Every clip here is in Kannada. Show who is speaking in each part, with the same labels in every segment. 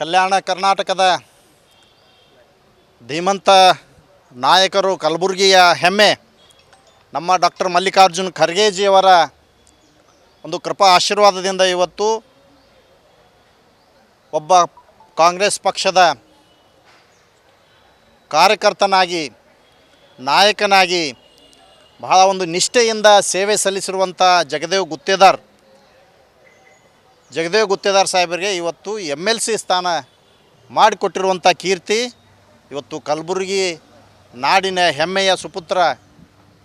Speaker 1: ಕಲ್ಯಾಣ ಕರ್ನಾಟಕದ ಧೀಮಂತ ನಾಯಕರು ಕಲಬುರಗಿಯ ಹೆಮ್ಮೆ, ನಮ್ಮ ಡಾಕ್ಟರ್ ಮಲ್ಲಿಕಾರ್ಜುನ್ ಖರ್ಗೆಜಿಯವರ ಒಂದು ಕೃಪಾ ಆಶೀರ್ವಾದದಿಂದ ಇವತ್ತು ಒಬ್ಬ ಕಾಂಗ್ರೆಸ್ ಪಕ್ಷದ ಕಾರ್ಯಕರ್ತನಾಗಿ, ನಾಯಕನಾಗಿ ಬಹಳ ಒಂದು ನಿಷ್ಠೆಯಿಂದ ಸೇವೆ ಸಲ್ಲಿಸಿರುವಂಥ ಜಗದೇವ್ ಗುತ್ತೇದಾರ್. ಜಗದೇವ್ ಗುತ್ತೇದಾರ್ ಸಾಹೇಬರಿಗೆ ಇವತ್ತು ಎಂ ಎಲ್ ಸಿ ಸ್ಥಾನ ಮಾಡಿಕೊಟ್ಟಿರುವಂಥ ಕೀರ್ತಿ, ಇವತ್ತು ಕಲಬುರಗಿ ನಾಡಿನ ಹೆಮ್ಮೆಯ ಸುಪುತ್ರ,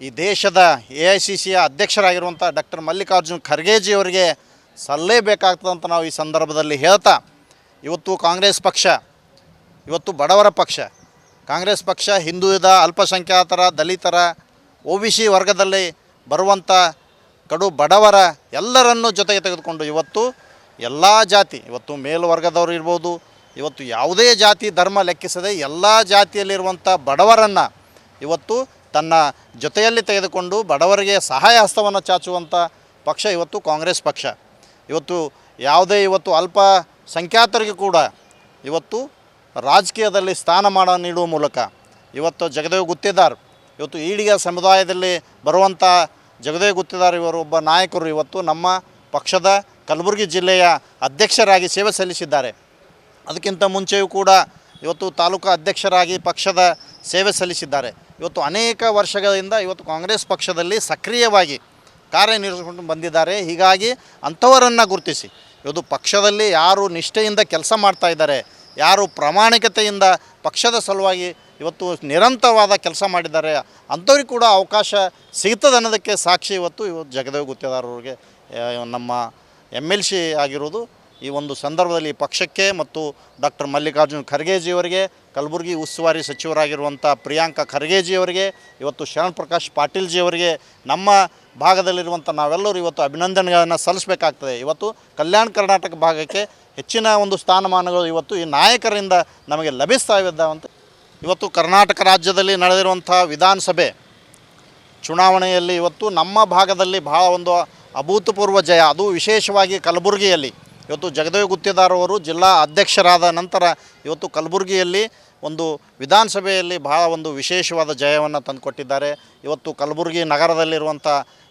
Speaker 1: ಈ ದೇಶದ ಎ ಐ ಸಿ ಸಿಯ ಅಧ್ಯಕ್ಷರಾಗಿರುವಂಥ ಡಾಕ್ಟರ್ ಮಲ್ಲಿಕಾರ್ಜುನ್ ಖರ್ಗೆಜಿಯವರಿಗೆ ಅಂತ ನಾವು ಈ ಸಂದರ್ಭದಲ್ಲಿ ಹೇಳ್ತಾ, ಇವತ್ತು ಕಾಂಗ್ರೆಸ್ ಪಕ್ಷ, ಇವತ್ತು ಬಡವರ ಪಕ್ಷ, ಕಾಂಗ್ರೆಸ್ ಪಕ್ಷ ಹಿಂದುಳಿದ ಅಲ್ಪಸಂಖ್ಯಾತರ, ದಲಿತರ, ಒ ಬಿ ಸಿ ವರ್ಗದಲ್ಲಿ ಬರುವಂಥ ಕಡು ಬಡವರ ಎಲ್ಲರನ್ನೂ ಜೊತೆಗೆ ತೆಗೆದುಕೊಂಡು ಇವತ್ತು ಎಲ್ಲ ಜಾತಿ, ಇವತ್ತು ಮೇಲ್ವರ್ಗದವರು ಇರ್ಬೋದು, ಇವತ್ತು ಯಾವುದೇ ಜಾತಿ ಧರ್ಮ ಲೆಕ್ಕಿಸದೆ ಎಲ್ಲ ಜಾತಿಯಲ್ಲಿರುವಂಥ ಬಡವರನ್ನು ಇವತ್ತು ತನ್ನ ಜೊತೆಯಲ್ಲಿ ತೆಗೆದುಕೊಂಡು ಬಡವರಿಗೆ ಸಹಾಯ ಹಸ್ತವನ್ನು ಚಾಚುವಂಥ ಪಕ್ಷ ಇವತ್ತು ಕಾಂಗ್ರೆಸ್ ಪಕ್ಷ. ಇವತ್ತು ಯಾವುದೇ ಇವತ್ತು ಅಲ್ಪ ಸಂಖ್ಯಾತರಿಗೆ ಕೂಡ ಇವತ್ತು ರಾಜಕೀಯದಲ್ಲಿ ಸ್ಥಾನಮಾನ ನೀಡುವ ಮೂಲಕ ಇವತ್ತು ಜಗದೇವ್ ಗುತ್ತಿದ್ದಾರ್ ಇವತ್ತು ಈಡಿಗ ಸಮುದಾಯದಲ್ಲಿ ಬರುವಂಥ ಜಗದೇವ್ ಗುತ್ತಿದ್ದಾರ್ ಇವರು ಒಬ್ಬ ನಾಯಕರು ಇವತ್ತು ನಮ್ಮ ಪಕ್ಷದ ಕಲಬುರಗಿ ಜಿಲ್ಲೆಯ ಅಧ್ಯಕ್ಷರಾಗಿ ಸೇವೆ ಸಲ್ಲಿಸಿದ್ದಾರೆ. ಅದಕ್ಕಿಂತ ಮುಂಚೆಯೂ ಕೂಡ ಇವತ್ತು ತಾಲೂಕು ಅಧ್ಯಕ್ಷರಾಗಿ ಪಕ್ಷದ ಸೇವೆ ಸಲ್ಲಿಸಿದ್ದಾರೆ. ಇವತ್ತು ಅನೇಕ ವರ್ಷಗಳಿಂದ ಇವತ್ತು ಕಾಂಗ್ರೆಸ್ ಪಕ್ಷದಲ್ಲಿ ಸಕ್ರಿಯವಾಗಿ ಕಾರ್ಯನಿರ್ವಹಿಸಿಕೊಂಡು ಬಂದಿದ್ದಾರೆ. ಹೀಗಾಗಿ ಅಂಥವರನ್ನು ಗುರುತಿಸಿ. ಇವತ್ತು ಪಕ್ಷದಲ್ಲಿ ಯಾರು ನಿಷ್ಠೆಯಿಂದ ಕೆಲಸ ಮಾಡ್ತಾ ಇದ್ದಾರೆ, ಯಾರು ಪ್ರಾಮಾಣಿಕತೆಯಿಂದ ಪಕ್ಷದ ಸಲುವಾಗಿ ಇವತ್ತು ನಿರಂತರವಾದ ಕೆಲಸ ಮಾಡಿದ್ದಾರೆ, ಅಂಥವ್ರಿಗೆ ಕೂಡ ಅವಕಾಶ ಸಿಗ್ತದೆ ಅನ್ನೋದಕ್ಕೆ ಸಾಕ್ಷಿ ಇವತ್ತು ಇವತ್ತು ಜಗದೇವ್ ಗುತ್ತಿದಾರವ್ರಿಗೆ ನಮ್ಮ ಎಂ ಎಲ್ ಸಿ ಆಗಿರೋದು ಈ ಒಂದು ಸಂದರ್ಭದಲ್ಲಿ ಪಕ್ಷಕ್ಕೆ ಮತ್ತು ಡಾಕ್ಟರ್ ಮಲ್ಲಿಕಾರ್ಜುನ್ ಖರ್ಗೆಜಿಯವರಿಗೆ, ಕಲಬುರಗಿ ಉಸ್ತುವಾರಿ ಸಚಿವರಾಗಿರುವಂಥ ಪ್ರಿಯಾಂಕಾ ಖರ್ಗೆಜಿಯವರಿಗೆ, ಇವತ್ತು ಶರಣ್ ಪ್ರಕಾಶ್ ಪಾಟೀಲ್ಜಿಯವರಿಗೆ ನಮ್ಮ ಭಾಗದಲ್ಲಿರುವಂಥ ನಾವೆಲ್ಲರೂ ಇವತ್ತು ಅಭಿನಂದನೆಗಳನ್ನು ಸಲ್ಲಿಸಬೇಕಾಗ್ತದೆ. ಇವತ್ತು ಕಲ್ಯಾಣ ಕರ್ನಾಟಕ ಭಾಗಕ್ಕೆ ಹೆಚ್ಚಿನ ಒಂದು ಸ್ಥಾನಮಾನಗಳು ಇವತ್ತು ಈ ನಾಯಕರಿಂದ ನಮಗೆ ಲಭಿಸ್ತಾ ಇದ್ದಾವಂತ ಇವತ್ತು ಕರ್ನಾಟಕ ರಾಜ್ಯದಲ್ಲಿ ನಡೆದಿರುವಂಥ ವಿಧಾನಸಭೆ ಚುನಾವಣೆಯಲ್ಲಿ ಇವತ್ತು ನಮ್ಮ ಭಾಗದಲ್ಲಿ ಭಾಳ ಒಂದು ಅಭೂತಪೂರ್ವ ಜಯ. ಅದು ವಿಶೇಷವಾಗಿ ಕಲಬುರಗಿಯಲ್ಲಿ. ಇವತ್ತು ಜಗದೇವ್ ಗುತ್ತಿದಾರವರು ಜಿಲ್ಲಾ ಅಧ್ಯಕ್ಷರಾದ ನಂತರ ಇವತ್ತು ಕಲಬುರಗಿಯಲ್ಲಿ ಒಂದು ವಿಧಾನಸಭೆಯಲ್ಲಿ ಬಹಳ ಒಂದು ವಿಶೇಷವಾದ ಜಯವನ್ನು ತಂದುಕೊಟ್ಟಿದ್ದಾರೆ. ಇವತ್ತು ಕಲಬುರಗಿ ನಗರದಲ್ಲಿರುವಂಥ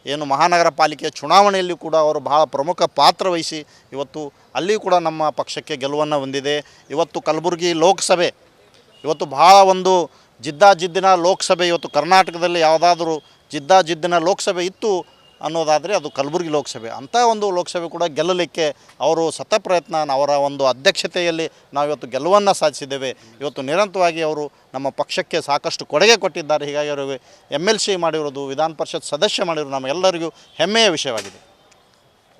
Speaker 1: ಏನು ಮಹಾನಗರ ಪಾಲಿಕೆ ಚುನಾವಣೆಯಲ್ಲಿ ಕೂಡ ಅವರು ಬಹಳ ಪ್ರಮುಖ ಪಾತ್ರ ವಹಿಸಿ ಇವತ್ತು ಅಲ್ಲಿ ಕೂಡ ನಮ್ಮ ಪಕ್ಷಕ್ಕೆ ಗೆಲುವನ್ನು ಹೊಂದಿದೆ. ಇವತ್ತು ಕಲಬುರಗಿ ಲೋಕಸಭೆ, ಇವತ್ತು ಬಹಳ ಒಂದು ಜಿದ್ದಾಜಿದ್ದಿನ ಲೋಕಸಭೆ, ಇವತ್ತು ಕರ್ನಾಟಕದಲ್ಲಿ ಯಾವುದಾದ್ರೂ ಜಿದ್ದಾಜಿದ್ದಿನ ಲೋಕಸಭೆ ಇತ್ತು ಅನ್ನೋದಾದರೆ ಅದು ಕಲಬುರಗಿ ಲೋಕಸಭೆ. ಅಂಥ ಒಂದು ಲೋಕಸಭೆ ಕೂಡ ಗೆಲ್ಲಲಿಕ್ಕೆ ಅವರು ಸತ ಪ್ರಯತ್ನ, ಅವರ ಒಂದು ಅಧ್ಯಕ್ಷತೆಯಲ್ಲಿ ನಾವು ಇವತ್ತು ಗೆಲುವನ್ನು ಸಾಧಿಸಿದ್ದೇವೆ. ಇವತ್ತು ನಿರಂತರವಾಗಿ ಅವರು ನಮ್ಮ ಪಕ್ಷಕ್ಕೆ ಸಾಕಷ್ಟು ಕೊಡುಗೆ ಕೊಟ್ಟಿದ್ದಾರೆ. ಹೀಗಾಗಿ ಅವರು ಎಂ ಎಲ್ ಸಿ ಮಾಡಿರೋದು, ವಿಧಾನ ಪರಿಷತ್ ಸದಸ್ಯ ಮಾಡಿರೋದು ನಮಗೆಲ್ಲರಿಗೂ ಹೆಮ್ಮೆಯ ವಿಷಯವಾಗಿದೆ.